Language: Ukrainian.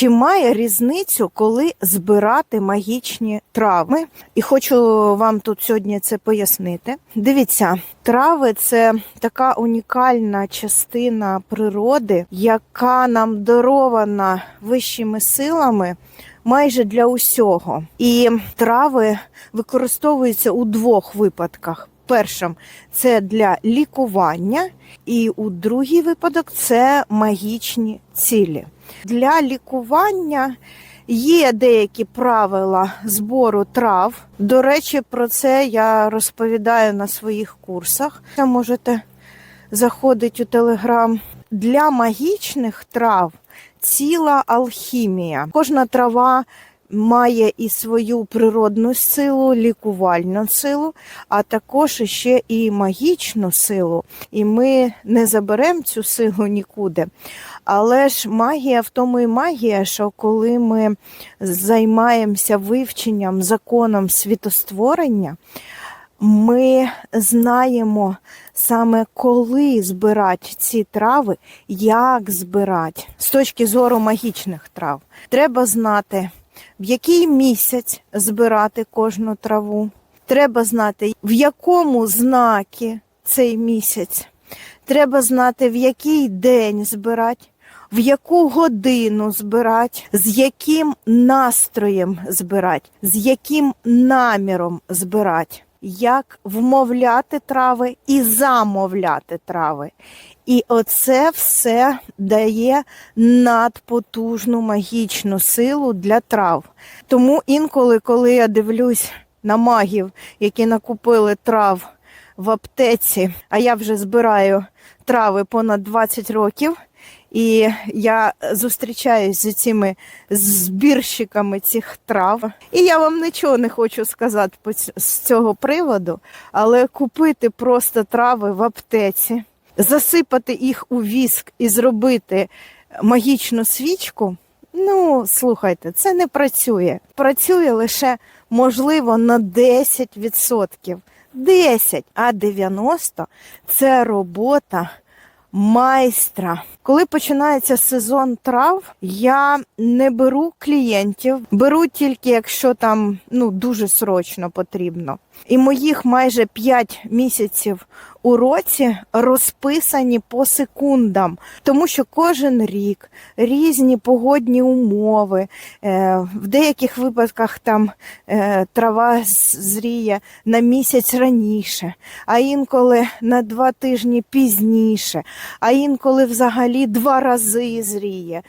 Чи має різницю, коли збирати магічні трави? І хочу вам тут сьогодні це пояснити. Дивіться, трави це така унікальна частина природи, яка нам дарована вищими силами. Майже для усього. І трави використовуються у двох випадках. Першим це для лікування, і у другий випадок це магічні цілі. Для лікування є деякі правила збору трав. До речі, про це я розповідаю на своїх курсах. Можете заходити у телеграм. Для магічних трав ціла алхімія. Кожна трава має і свою природну силу, лікувальну силу, а також ще і магічну силу. І ми не заберемо цю силу нікуди. Але ж магія в тому і магія, що коли ми займаємося вивченням законом світостворення, ми знаємо саме коли збирати ці трави, як збирати з точки зору магічних трав. Треба знати, в який місяць збирати кожну траву. Треба знати, в якому знакі цей місяць. Треба знати, в який день збирати, в яку годину збирати, з яким настроєм збирати, з яким наміром збирати, як вмовляти трави і замовляти трави. І оце все дає надпотужну магічну силу для трав. Тому інколи, коли я дивлюсь на магів, які накупили трав в аптеці, а я вже збираю трави понад 20 років. І я зустрічаюсь з цими збірщиками цих трав. І я вам нічого не хочу сказати з цього приводу, але купити просто трави в аптеці, засипати їх у віск і зробити магічну свічку. Ну, слухайте, це не працює. Працює лише, можливо, на 10%. 10, а 90 – це робота майстра. Коли починається сезон трав, я не беру клієнтів, беру тільки якщо там ну дуже срочно потрібно. І моїх майже 5 місяців у році розписані по секундам, тому що кожен рік різні погодні умови. Е, в деяких випадках там е, трава зріє на місяць раніше, а інколи на два тижні пізніше, а інколи взагалі два рази зріє.